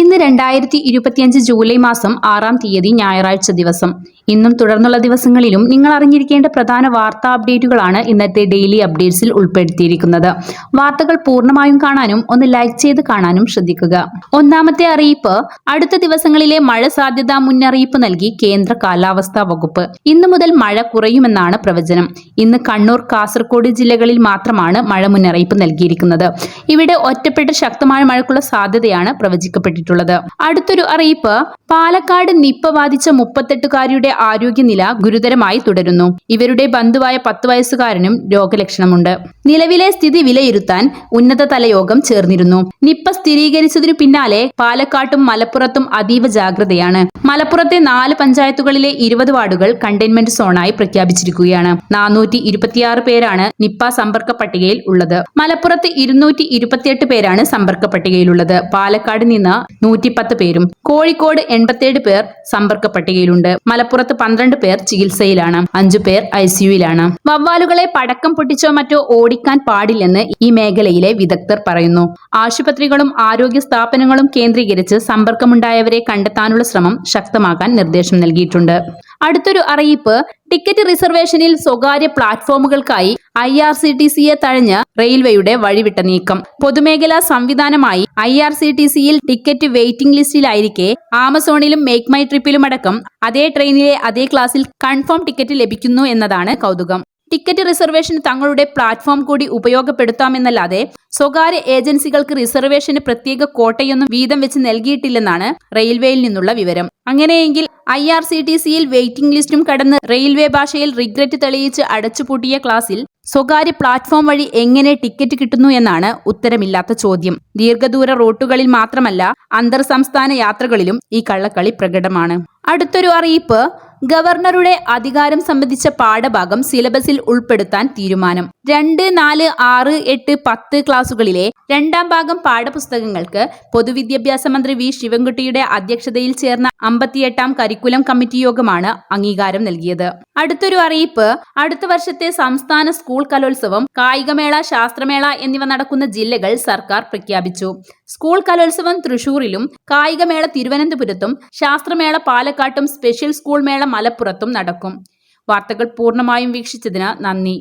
ഇന്ന് രണ്ടായിരത്തി ഇരുപത്തിയഞ്ച് ജൂലൈ മാസം ആറാം തീയതി ഞായറാഴ്ച ദിവസം. ഇന്നും തുടർന്നുള്ള ദിവസങ്ങളിലും നിങ്ങൾ അറിഞ്ഞിരിക്കേണ്ട പ്രധാന വാർത്താ അപ്ഡേറ്റുകളാണ് ഇന്നത്തെ ഡെയിലി അപ്ഡേറ്റ്സിൽ ഉൾപ്പെടുത്തിയിരിക്കുന്നത്. വാർത്തകൾ പൂർണമായും കാണാനും ഒന്ന് ലൈക്ക് ചെയ്ത് കാണാനും ശ്രദ്ധിക്കുക. ഒന്നാമത്തെ അറിയിപ്പ് അടുത്ത ദിവസങ്ങളിലെ മഴ സാധ്യതാ മുന്നറിയിപ്പ് നൽകി കേന്ദ്ര കാലാവസ്ഥാ വകുപ്പ്. ഇന്നു മുതൽ മഴ കുറയുമെന്നാണ് പ്രവചനം. ഇന്ന് കണ്ണൂർ കാസർഗോഡ് ജില്ലകളിൽ മാത്രമാണ് മഴ മുന്നറിയിപ്പ് നൽകിയിരിക്കുന്നത്. ഇവിടെ ഒറ്റപ്പെട്ട ശക്തമായ മഴയ്ക്കുള്ള സാധ്യതയാണ് പ്രവചിക്കപ്പെട്ടിട്ടുള്ളത് അടുത്തൊരു അറിയിപ്പ് പാലക്കാട് നിപ്പ ബാധിച്ച മുപ്പത്തെട്ടുകാരിയുടെ ആരോഗ്യനില ഗുരുതരമായി തുടരുന്നു. ഇവരുടെ ബന്ധുവായ പത്ത് വയസ്സുകാരനും രോഗലക്ഷണമുണ്ട്. നിലവിലെ സ്ഥിതി വിലയിരുത്താൻ ഉന്നതതല യോഗം ചേർന്നിരുന്നു. നിപ്പ സ്ഥിരീകരിച്ചതിനു പിന്നാലെ പാലക്കാട്ടും മലപ്പുറത്തും അതീവ ജാഗ്രതയാണ്. മലപ്പുറത്തെ നാല് പഞ്ചായത്തുകളിലെ ഇരുപത് വാർഡുകൾ കണ്ടെയ്ൻമെന്റ് സോണായി പ്രഖ്യാപിച്ചിരിക്കുകയാണ്. നാനൂറ്റി ഇരുപത്തിയാറ് പേരാണ് നിപ്പ സമ്പർക്ക പട്ടികയിൽ ഉള്ളത്. മലപ്പുറത്ത് ഇരുന്നൂറ്റി ഇരുപത്തിയെട്ട് പേരാണ് സമ്പർക്ക പട്ടികയിലുള്ളത്. പാലക്കാട് നിന്ന് നൂറ്റിപ്പത്ത് പേരും കോഴിക്കോട് എൺപത്തിയേഴ് പേർ സമ്പർക്ക പട്ടികയിലുണ്ട് മലപ്പുറത്ത് പന്ത്രണ്ട് പേർ ചികിത്സയിലാണ്. അഞ്ചു പേർ ഐസിയുയിലാണ് സിയുയിലാണ് വവ്വാലുകളെ പടക്കം പൊട്ടിച്ചോ മറ്റോ ഓടിക്കാൻ പാടില്ലെന്ന് ഈ മേഖലയിലെ വിദഗ്ധർ പറയുന്നു. ആശുപത്രികളും ആരോഗ്യ സ്ഥാപനങ്ങളും കേന്ദ്രീകരിച്ച് സമ്പർക്കമുണ്ടായവരെ കണ്ടെത്താനുള്ള ശ്രമം ശക്തമാക്കാൻ നിർദ്ദേശം നൽകിയിട്ടുണ്ട്. അടുത്തൊരു അറിയിപ്പ് ടിക്കറ്റ് റിസർവേഷനിൽ സ്വകാര്യ പ്ലാറ്റ്ഫോമുകൾക്കായി ഐ ആർ സി ടി സിയെ തഴഞ്ഞ് റെയിൽവേയുടെ വഴിവിട്ട നീക്കം. പൊതുമേഖലാ സംവിധാനമായി ഐ ആർ സി ടി സിയിൽ ടിക്കറ്റ് വെയിറ്റിംഗ് ലിസ്റ്റിലായിരിക്കെ ആമസോണിലും മേക്ക് മൈ ട്രിപ്പിലും അടക്കം അതേ ട്രെയിനിലെ അതേ ക്ലാസ്സിൽ കൺഫേം ടിക്കറ്റ് ലഭിക്കുന്നു എന്നതാണ് കൗതുകം. ടിക്കറ്റ് റിസർവേഷൻ തങ്ങളുടെ പ്ലാറ്റ്ഫോം കൂടി ഉപയോഗപ്പെടുത്താമെന്നല്ലാതെ സ്വകാര്യ ഏജൻസികൾക്ക് റിസർവേഷന് പ്രത്യേക കോട്ടയൊന്നും വീതം വെച്ച് നൽകിയിട്ടില്ലെന്നാണ് റെയിൽവേയിൽ നിന്നുള്ള വിവരം. അങ്ങനെയെങ്കിൽ ഐ ആർ സി ടി സിയിൽ വെയിറ്റിംഗ് ലിസ്റ്റും കടന്ന് റെയിൽവേ ഭാഷയിൽ റിഗ്രറ്റ് തെളിയിച്ച് അടച്ചുപൂട്ടിയ ക്ലാസ്സിൽ സ്വകാര്യ പ്ലാറ്റ്ഫോം വഴി എങ്ങനെ ടിക്കറ്റ് കിട്ടുന്നു എന്നാണ് ഉത്തരമില്ലാത്ത ചോദ്യം. ദീർഘദൂര റൂട്ടുകളിൽ മാത്രമല്ല അന്തർ സംസ്ഥാന യാത്രകളിലും ഈ കള്ളക്കളി പ്രകടമാണ്. അടുത്തൊരു അറിയിപ്പ് ഗവർണറുടെ അധികാരം സംബന്ധിച്ച പാഠഭാഗം സിലബസിൽ ഉൾപ്പെടുത്താൻ തീരുമാനം. രണ്ട് നാല് ആറ് എട്ട് പത്ത് ക്ലാസുകളിലെ രണ്ടാം ഭാഗം പാഠപുസ്തകങ്ങൾക്ക് പൊതുവിദ്യാഭ്യാസ മന്ത്രി വി. ശിവൻകുട്ടിയുടെ അധ്യക്ഷതയിൽ ചേർന്ന അമ്പത്തിയെട്ടാം കരിക്കുലം കമ്മിറ്റി യോഗമാണ് അംഗീകാരം നൽകിയത്. അടുത്തൊരു അറിയിപ്പ് അടുത്ത വർഷത്തെ സംസ്ഥാന സ്കൂൾ കലോത്സവം കായികമേള ശാസ്ത്രമേള എന്നിവ നടക്കുന്ന ജില്ലകൾ സർക്കാർ പ്രഖ്യാപിച്ചു. സ്കൂൾ കലോത്സവം തൃശൂരിലും കായികമേള തിരുവനന്തപുരത്തും ശാസ്ത്രമേള പാലക്കാട്ടും സ്പെഷ്യൽ സ്കൂൾ മേള മലപ്പുറത്തും നടക്കും. വാർത്തകൾ പൂർണമായും വീക്ഷിച്ചതിന് നന്ദി.